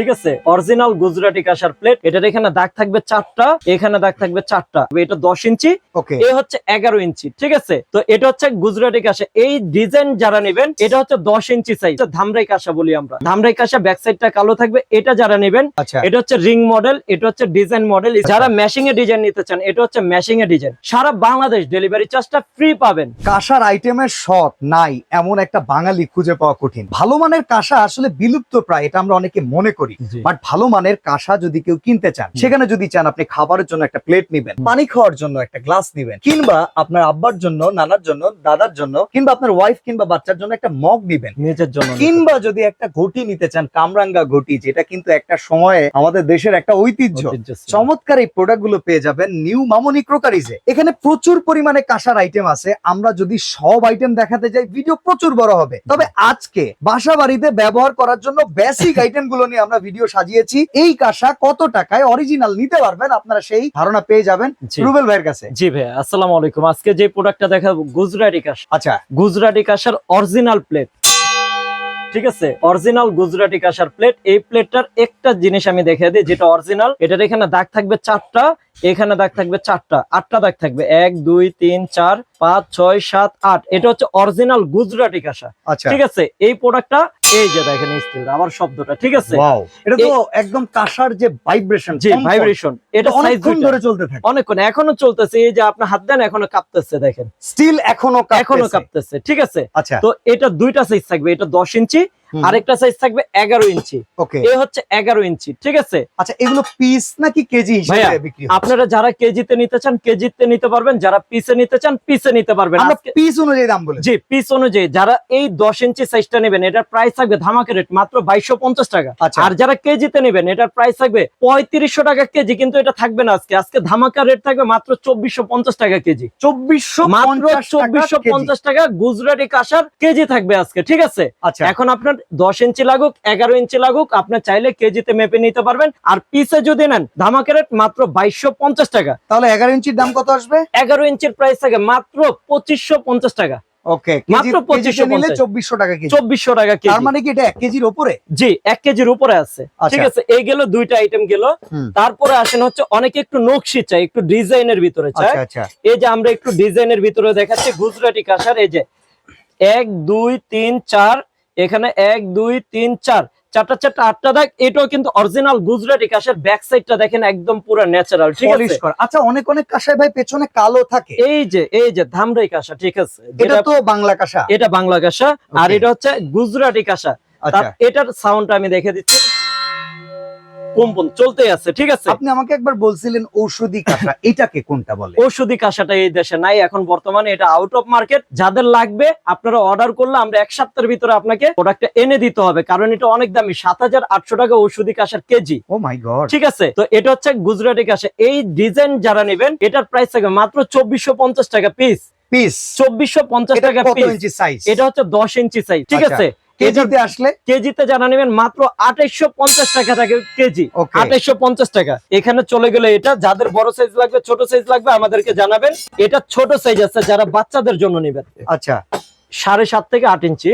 ঠিক আছে? অরিজিনাল গুজরাটি কাঁসার প্লেট এটার এখানে দাগ থাকবে চারটা এখানে দাগ থাকবে চারটা। এটা দশ ইঞ্চি। এ হচ্ছে এগারো ইঞ্চি ঠিক আছে? তো এটা হচ্ছে গুজরাটি কাঁসা। এই ডিজাইন যারা নেবেন এটা হচ্ছে দশ ইঞ্চি সাইজ ধামরাই কাঁসা বলি আমরা। ধামরাই কাঁসা ব্যাক সাইডটা কালো থাকবে এটা যারা নেবেন আচ্ছা। এটা হচ্ছে রিং মডেল এটা হচ্ছে ডিজাইন মডেল যারা ম্যাশিং এ ডিজাইন নিতে চান এটা হচ্ছে ম্যাশিং এ ডিজাইন সারা বাংলাদেশ ডেলিভারি চার্জটা ফ্রি পাবেন। কাঁসার আইটেমের শখ নাই এমন একটা বাঙালি খুঁজে পাওয়া কঠিন। ভালো মানের কাঁসা আসলে বিলুপ্ত প্রায় এটা আমরা অনেকে মনে করি। বাট ভালো মানের কাঁসা যদি কেউ কিনতে চান সেখানে যদি চান আপনি খাবারের জন্য একটা প্লেট নিবেন পানি খাওয়ার জন্য একটা গ্লাস নিবেন কিংবা আপনার আব্বার জন্য নানার জন্য দাদার জন্য কিংবা আপনার ওয়াইফ কিংবা বাচ্চার জন্য একটা মগ নিবেন। নিজের জন্য কিংবা যদি একটা ঘটি নিতে চান কামরাঙ্গা ঘটি যেটা কিন্তু একটা সময়ে আমাদের দেশের একটা ঐতিহ্য। চমৎকার এই প্রোডাক্টগুলো পেয়ে যাবেন নিউ মামনি ক্রোকারিজে এখানে প্রচুর পরিমাণে কাঁসার আইটেম আছে। আমরা যদি সব আইটেম দেখাতে যাই ভিডিও প্রচুর বড় হবে। তবে আজকে বাসা বাড়িতে ব্যবহার করার জন্য বেসিক আইটেমগুলো নিয়ে আমরা ভিডিও সাজিয়েছি। এই কাঁসা কত টাকায় অরিজিনাল নিতে পারবেন? আপনারা সেই ধারণা পেয়ে যাবেন রুবেল ভাইয়ের কাছে। জি ভাই আসসালামু আলাইকুম। আজকে যে প্রোডাক্টটা দেখাবো গুজরাটি কাঁসা। আচ্ছা। গুজরাটি কাঁসার অরিজিনাল প্লেট ঠিক আছে? অরিজিনাল গুজরাটি কাঁসার প্লেট এই প্লেটটার একটা জিনিস আমি দেখে দিই যেটা অরিজিনাল এটার এখানে দাগ থাকবে চারটা এখানে দাগ থাকবে চারটা আটটা দাগ থাকবে। এক দুই তিন চার পাঁচ ছয় সাত আট। এটা হচ্ছে অরিজিনাল গুজরাটি কাঁসা। আচ্ছা। ঠিক আছে? এই প্রোডাক্টটা এই যে দেখেন স্টিল আবার শব্দটা ঠিক আছে? এটা তো একদম কাঁসার যে ভাইব্রেশন জি ভাইব্রেশন এটা অনেকক্ষণ ধরে চলতে থাকে। অনেকক্ষণ। এখনও চলতেছে এই যে আপনি হাত দেন এখনও কাঁপতেছে দেখেন। স্টিল এখনও এখনও কাঁপতেছে। ঠিক আছে? আচ্ছা। তো এটা দুইটা সাইজ থাকবে এটা দশ ইঞ্চি। আরেকটা সাইজ থাকবে এগারো ইঞ্চি। ওকে। এ হচ্ছে এগারো ইঞ্চি ঠিক আছে? আচ্ছা এগুলো পিস নাকি কেজি? আপনারা যারা কেজিতে নিতে চান কেজিতে নিতে পারবেন যারা পিসে নিতে চান পিসে নিতে পারবেন। পিস অনুযায়ী দাম বলে জি পিস অনুযায়ী। যারা এই দশ ইঞ্চি সাইজটা নেবেন এটার প্রাইস থাকবে ধামাকে রেট মাত্র বাইশশো পঞ্চাশ টাকা। আচ্ছা। আর যারা কেজিতে নেবেন এটার প্রাইস থাকবে পঁয়ত্রিশশো টাকা কেজি কিন্তু এটা থাকবে না আজকে। আজকে ধামাকা রেট থাকবে মাত্র চব্বিশশো পঞ্চাশ টাকা কেজি। চব্বিশশো মাত্র চব্বিশশো পঞ্চাশ টাকা গুজরাটি কাঁসার কেজি থাকবে আজকে ঠিক আছে? আচ্ছা। এখন আপনার দশ ইঞ্চি লাগুক এগারো ইঞ্চি লাগুক আপনার চাইলে কেজিতে মেপে নিতে পারবেন। আর পিসে যদি নেন ধামাকা রেট মাত্র বাইশশো পঞ্চাশ টাকা। তাহলে এগারো ইঞ্চির দাম কত আসবে? এগারো ইঞ্চির প্রাইস থাকে মাত্র পঁচিশশো পঞ্চাশ টাকা। ওকে মাত্র পঁচিশশো নিলে চব্বিশশো টাকা চব্বিশশো টাকা তার মানে কি এটা এক কেজির ওপরে জি এক কেজির উপরে আছে। আচ্ছা। ঠিক আছে এই গেল দুইটা আইটেম গেল। তারপরে আসেন হচ্ছে অনেকে একটু নকশি চাই একটু ডিজাইনের ভিতরে চায় আচ্ছা আচ্ছা। এই যে আমরা একটু ডিজাইনের ভিতরে দেখাচ্ছি গুজরাটি কাঁসার এই যে এক দুই তিন চার এখানে এক দুই তিন চার। চারটা চারটা আটটা দাগ এটাও কিন্তু অরিজিনাল গুজরাটি কাশের ব্যাক সাইডটা দেখেন একদম পুরো ন্যাচারাল ঠিক আছে? আচ্ছা অনেক অনেক কাশায় ভাই পেছনে কালো থাকে। এই যে এই যে ধামরাই কাশা ঠিক আছে? এটা তো বাংলা কাশা এটা বাংলা কাশা আর এটা হচ্ছে গুজরাটি কাশা আচ্ছা। এটার সাউন্ডটা আমি দেখে দিচ্ছি। কম্পন চলতে আছে ঠিক আছে? আপনি আমাকে একবার বলছিলেন ঔষধি কাঁসা এটাকে কোনটা বলে? ঔষধি কাঁসাটা এই দেশে নাই এখন বর্তমানে এটা আউট অফ মার্কেট যাদের লাগবে আপনারা অর্ডার করলে আমরা এক সপ্তাহের ভিতরে আপনাকে প্রোডাক্টটা এনে দিতে হবে কারণ এটা অনেক দামি সাত হাজার আটশো টাকা ঔষধি কাঁসার কেজি। ও মাই গড ঠিক আছে? তো এটা হচ্ছে গুজরাটি কাঁসা। এই ডিজাইন যারা নেবেন এটার প্রাইস থাকবে মাত্র চব্বিশশো পঞ্চাশ টাকা পিস পিস চব্বিশশো পঞ্চাশ টাকা পিস এটা হচ্ছে দশ ইঞ্চি সাইজ ঠিক আচ্ছা। আছে? কেজিতে আসলে? কেজিতে জানা নেবেন মাত্র আঠাইশো পঞ্চাশ টাকা থাকে কেজি। আঠাইশো পঞ্চাশ টাকা। এখানে চলে গেলে এটা যাদের বড় সাইজ লাগবে ছোট সাইজ লাগবে আমাদেরকে জানাবেন। এটা ছোট সাইজ আছে যারা বাচ্চাদের জন্য নেবেন। আচ্ছা। সাড়ে সাত থেকে আট ইঞ্চি।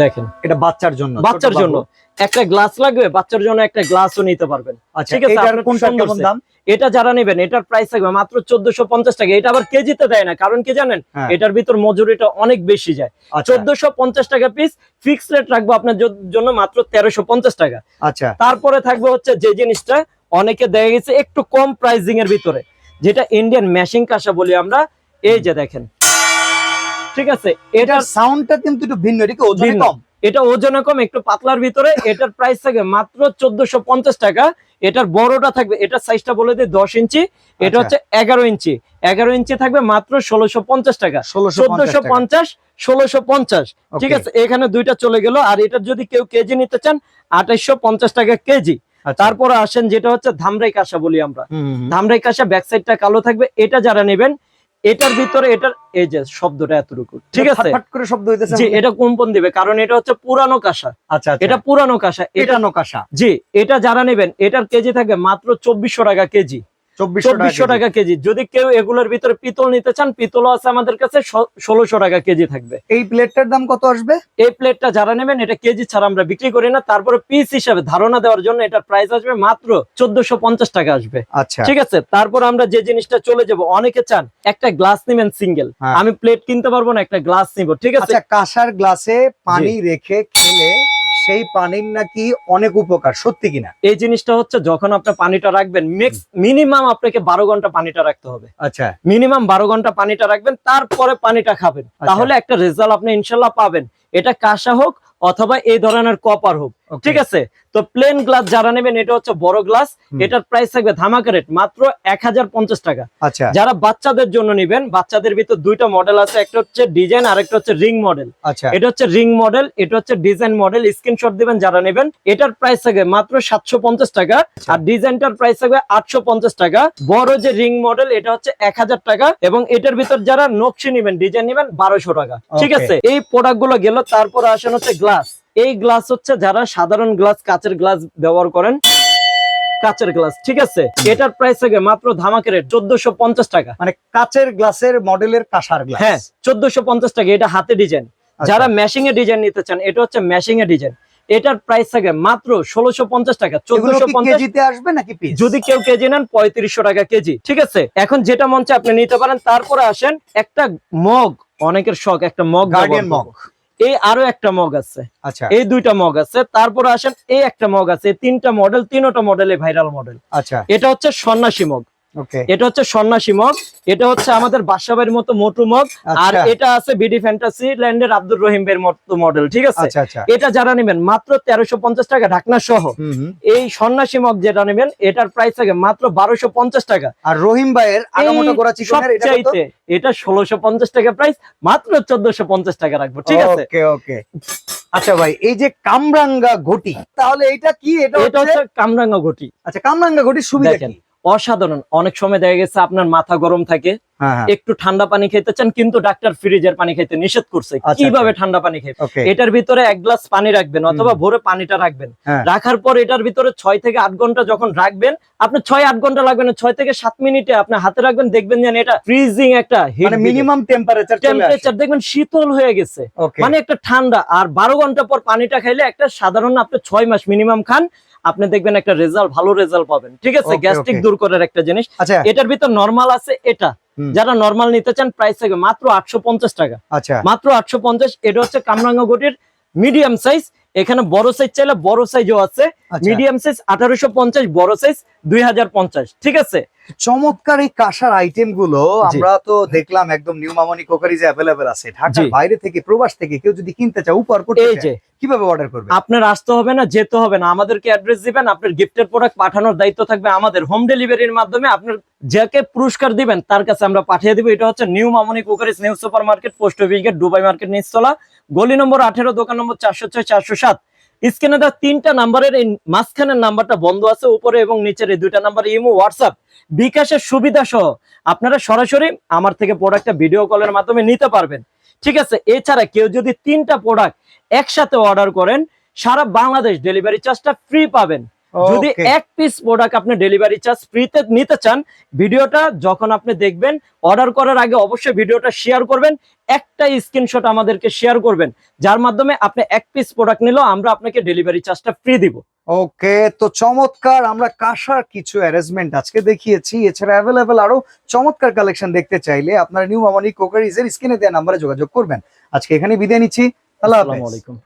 দেখেন। এটা বাচ্চার জন্য বাচ্চার জন্য। একটা গ্লাস লাগবে বাচ্চার জন্য একটা গ্লাসও নিতে পারবেন। আচ্ছা ঠিক আছে, set। দাম? এটা যারা নেবেন এটার প্রাইস থাকবে মাত্র চোদ্দশো পঞ্চাশ টাকা। এটা আবার কেজিতে দেয় না কারণ কি জানেন? হ্যাঁ। এটার ভিতর মজুরিটা অনেক বেশি যায়। আচ্ছা। চোদ্দশো পঞ্চাশ টাকা পিস ফিক্সড রেট রাখব আপনার জন্য মাত্র তেরোশো পঞ্চাশ টাকা। আচ্ছা। তারপরে থাকবে হচ্ছে যে জিনিসটা অনেকে দেখা গেছে একটু কম প্রাইসিং এর ভিতরে যেটা ইন্ডিয়ান ম্যাশিং কাঁসা বলি আমরা এই যে দেখেন। ঠিক আছে এটার সাউন্ডটা কিন্তু একটু ভিন্ন এটা কি ওজনে। কম? এটা ওজনে কম একটু পাতলার ভিতরে এটার প্রাইস থাকে মাত্র চোদ্দশো টাকা। এটার বড়টা থাকবে এটার সাইজটা বলে দিই দশ ইঞ্চি। এটা আচ্ছা। হচ্ছে এগারো ইঞ্চি। এগারো ইঞ্চি থাকবে মাত্র ষোলোশো পঞ্চাশ টাকা। চোদ্দশো পঞ্চাশ ষোলোশো পঞ্চাশ ঠিক আছে? এখানে দুইটা চলে গেল আর এটার যদি কেউ কেজি নিতে চান আঠাইশো পঞ্চাশ টাকা কেজি। তারপর তারপরে আসেন যেটা হচ্ছে ধামরাই কাঁসা বলি আমরা। ধামরাই কাঁসা ব্যাক সাইডটা কালো থাকবে এটা যারা নেবেন এটার ভিতরে এটার এই যে শব্দটা এতটুকু ঠিক আছে? ফাটফাট করে শব্দ হইতেছে জি এটা কম্পন দিবে কারণ এটা হচ্ছে পুরানো কাশা আচ্ছা আচ্ছা। এটা পুরানো কাশা এটা এটা নকাশা জি এটা যারা নেবেন এটার কেজি থাকে মাত্র চব্বিশশো টাকা কেজি। চব্বিশশো টাকা কেজি। যদি কেউ এগুলোর ভিতরে পিতল নিতে চান পিতলও আছে আমাদের কাছে ষোলোশো টাকা কেজি থাকবে। এই প্লেটটার দাম কত আসবে? এই প্লেটটা যারা নেবেন এটা কেজি ছাড়া আমরা বিক্রি করি না। তারপরে পিস হিসাবে ধারণা দেওয়ার জন্য এটার প্রাইস আসবে মাত্র চোদ্দশো পঞ্চাশ টাকা আসবে। আচ্ছা। ঠিক আছে? তারপর আমরা যে জিনিসটা চলে যাব অনেকে চান একটা গ্লাস নেবেন সিঙ্গেল হ্যাঁ। আমি প্লেট কিনতে পারব না একটা গ্লাস নিব। ঠিক আছে? আচ্ছা কাঁসার গ্লাসে পানি রেখে খেলে সেই পানির নাকি অনেক উপকার সত্যি কিনা? এই জিনিসটা হচ্ছে যখন আপনি পানিটা রাখবেন মিনিমাম আপনাকে বারো ঘণ্টা পানিটা রাখতে হবে। আচ্ছা। মিনিমাম বারো ঘণ্টা পানিটা রাখবেন তারপরে পানিটা খাবেন। আচ্ছা। তাহলে একটা রেজাল্ট আপনি ইনশাল্লাহ পাবেন। এটা কাঁসা হোক অথবা এই ধরনের কপার হোক. ঠিক আছে? তো প্লেন গ্লাস যারা নেবেন এটা হচ্ছে বড় গ্লাস এটার প্রাইস থাকবে ধামাকা রেট মাত্র এক হাজার পঞ্চাশ টাকা। আচ্ছা। যারা বাচ্চাদের জন্য নেবেন বাচ্চাদের ভিতর দুইটা মডেল আছে একটা হচ্ছে ডিজাইন আর একটা হচ্ছে রিং মডেল আচ্ছা। এটা হচ্ছে রিং মডেল এটা হচ্ছে ডিজাইন মডেল স্ক্রিনশট দিবেন যারা নেবেন। এটার প্রাইস থাকবে মাত্র সাতশো পঞ্চাশ টাকা আর ডিজাইনটার প্রাইস থাকবে আটশো পঞ্চাশ টাকা। বড় যে রিং মডেল এটা হচ্ছে এক হাজার টাকা এবং এটার ভিতর যারা নকশি নেবেন ডিজাইন নেবেন বারোশো টাকা। ঠিক আছে? এই প্রোডাক্টগুলো গেল তারপরে আসেন হচ্ছে গ্লাস এই গ্লাস হচ্ছে যারা সাধারণ গ্লাস কাচের গ্লাস ব্যবহার করেন। কাচের গ্লাস ঠিক আছে? এটার প্রাইস থাকবে মাত্র ধামাকে রেট চোদ্দশো পঞ্চাশ টাকা। মানে কাচের গ্লাসের মডেলের কাঁসার গ্লাস হ্যাঁ চোদ্দশো পঞ্চাশ টাকা এটা হাতে ডিজাইন আচ্ছা। যারা ম্যাশিং এ ডিজাইন নিতে চান এটা হচ্ছে ম্যাশিং এ ডিজাইন এটার প্রাইস থাকে মাত্র ষোলোশো পঞ্চাশ টাকা চোদ্দশো কেজিতে আসবে নাকি যদি কেউ কেজি নেন পঁয়ত্রিশশো টাকা কেজি ঠিক আছে? এখন যেটা মঞ্চে আপনি নিতে পারেন তারপরে আসেন একটা মগ অনেকের শখ একটা মগ গার্ডিয়ান মগ। এই আরও একটা মগ আছে। আচ্ছা। এই দুইটা মগ আছে। তারপরে আসেন এই একটা মগ আছে। তিনটা মডেল তিনটা মডেলে ভাইরাল মডেল আচ্ছা। এটা হচ্ছে সন্ন্যাসী মগ। এটা হচ্ছে সন্ন্যাসী মগ এটা হচ্ছে আমাদের বাসাবাড়ির মতো মোটু মগ আর আচ্ছা এটা আছে বিডি ফ্যান্টাসি ল্যান্ডের আব্দুর রহিম বের মতো মডেল ঠিক আছে? আচ্ছা আচ্ছা। এটা যারা নেবেন মাত্র তেরোশো পঞ্চাশ টাকা ঢাকনা সহ। এই সন্ন্যাসী মগ যেটা নেবেন এটার প্রাইস থাকে মাত্র বারোশো পঞ্চাশ টাকা। আর রহিম ভাইয়ের সবচাইতে এটা ষোলোশো পঞ্চাশ টাকা প্রাইস মাত্র চোদ্দশো পঞ্চাশ টাকা রাখব ঠিক আছে? ওকে আচ্ছা ভাই এই যে কামরাঙ্গা ঘটি তাহলে এটা কি? এটা এটা হচ্ছে কামরাঙ্গা ঘটি। আচ্ছা কামরাঙ্গা ঘটির সুবিধা। কি? অসাধারণ। অনেক সময় দেখা গেছে আপনার মাথা গরম থাকে হ্যাঁ হ্যাঁ। একটু ঠান্ডা পানি খেতে চান কিন্তু ডাক্তার ফ্রিজের পানি খেতে নিষেধ করছে। আচ্ছা, কীভাবে ঠান্ডা পানি খেতে এটার ভিতরে এক গ্লাস পানি রাখবেন অথবা ভোরে পানিটা রাখবেন। হ্যাঁ। রাখার পর এটার ভিতরে ছয় থেকে আট ঘণ্টা যখন রাখবেন আপনি ছয় আট ঘণ্টা লাগবে না ছয় থেকে সাত মিনিটে আপনি হাতে রাখবেন দেখবেন যেন এটা ফ্রিজিং একটা মানে মিনিমাম টেম্পারেচার টেম্পারেচার দেখবেন শীতল হয়ে গেছে। মানে একটা ঠান্ডা। আর বারো ঘণ্টা পর পানিটা খাইলে একটা সাধারণ আপনি ছয় মাস মিনিমাম খান। আপনি দেখবেন একটা রেজাল্ট ভালো রেজাল্ট পাবেন। ঠিক আছে? গ্যাস্ট্রিক দূর করার একটা জিনিস। আচ্ছা। এটার ভিতর নর্মাল আছে এটা। যারা নর্মাল নিতে চান প্রাইস থাকবে মাত্র আটশো পঞ্চাশ টাকা। আচ্ছা। মাত্র আটশো পঞ্চাশ এটা হচ্ছে কামরাঙ্গা গোটির মিডিয়াম সাইজ এখানে বড় সাইজ চাইলে বড় সাইজও আছে। মিডিয়াম সাইজ আঠারোশো পঞ্চাশ বড় সাইজ দুই হাজার পঞ্চাশ ঠিক আছে? চমৎকার এই কাঁসার আইটেমগুলো আমরা তো দেখলাম একদম নিউ মামনি কোকারিজ অ্যাভেলেবেল আছে। ঢাকার বাইরে থেকে প্রবাস থেকে কেউ যদি কিনতে চায় উপহার করতে চায়, কীভাবে অর্ডার করবে? আপনার আসতে হবে না যেতে হবে না। আমাদেরকে অ্যাড্রেস দিবেন আপনার গিফটের প্রোডাক্ট পাঠানোর দায়িত্ব থাকবে আমাদের। হোম ডেলিভারির মাধ্যমে আপনার যাকে পুরস্কার দিবেন তার কাছে আমরা পাঠিয়ে দিব। এটা হচ্ছে new Mamoni cookeries new super market post office gate Dubai market নিচতলা। গলি নম্বর আঠেরো দোকান নম্বর চারশো ছয় চারশো সাত। স্ক্রিনে তিনটা নাম্বারের এই মাঝখানের নাম্বারটা বন্ধ আছে, উপরে এবং নিচের এই দুইটা নাম্বার ইমো, হোয়াটসঅ্যাপ, বিকাশের সুবিধা সহ আপনারা সরাসরি আমার থেকে প্রোডাক্টটা ভিডিও কলের মাধ্যমে নিতে পারবেন। ঠিক আছে, এছাড়া কেউ যদি তিনটা প্রোডাক্ট একসাথে অর্ডার করেন, সারা বাংলাদেশ ডেলিভারি চার্জটা ফ্রি পাবেন। যদি এক পিস প্রোডাক্ট আপনি ডেলিভারি চার্জ ফ্রিতে নিতে চান ভিডিওটা যখন আপনি দেখবেন অর্ডার করার আগে অবশ্যই ভিডিওটা শেয়ার করবেন একটা স্ক্রিনশট আমাদেরকে শেয়ার করবেন যার মাধ্যমে আপনি এক পিস প্রোডাক্ট নিলেও আমরা আপনাকে ডেলিভারি চার্জটা ফ্রি দিব। ওকে তো চমৎকার আমরা কাঁসার কিছু অ্যারেঞ্জমেন্ট আজকে দেখিয়েছি। এছাড়া অ্যাভেলেবেল আরও চমৎকার কালেকশন দেখতে চাইলে আপনারা নিউ মামনি কোকারিজের স্ক্রিনে দেওয়া নাম্বারে যোগাযোগ করবেন। আজকে এখানে বিদায় নিচ্ছি। আল্লাহ আসসালামু আলাইকুম।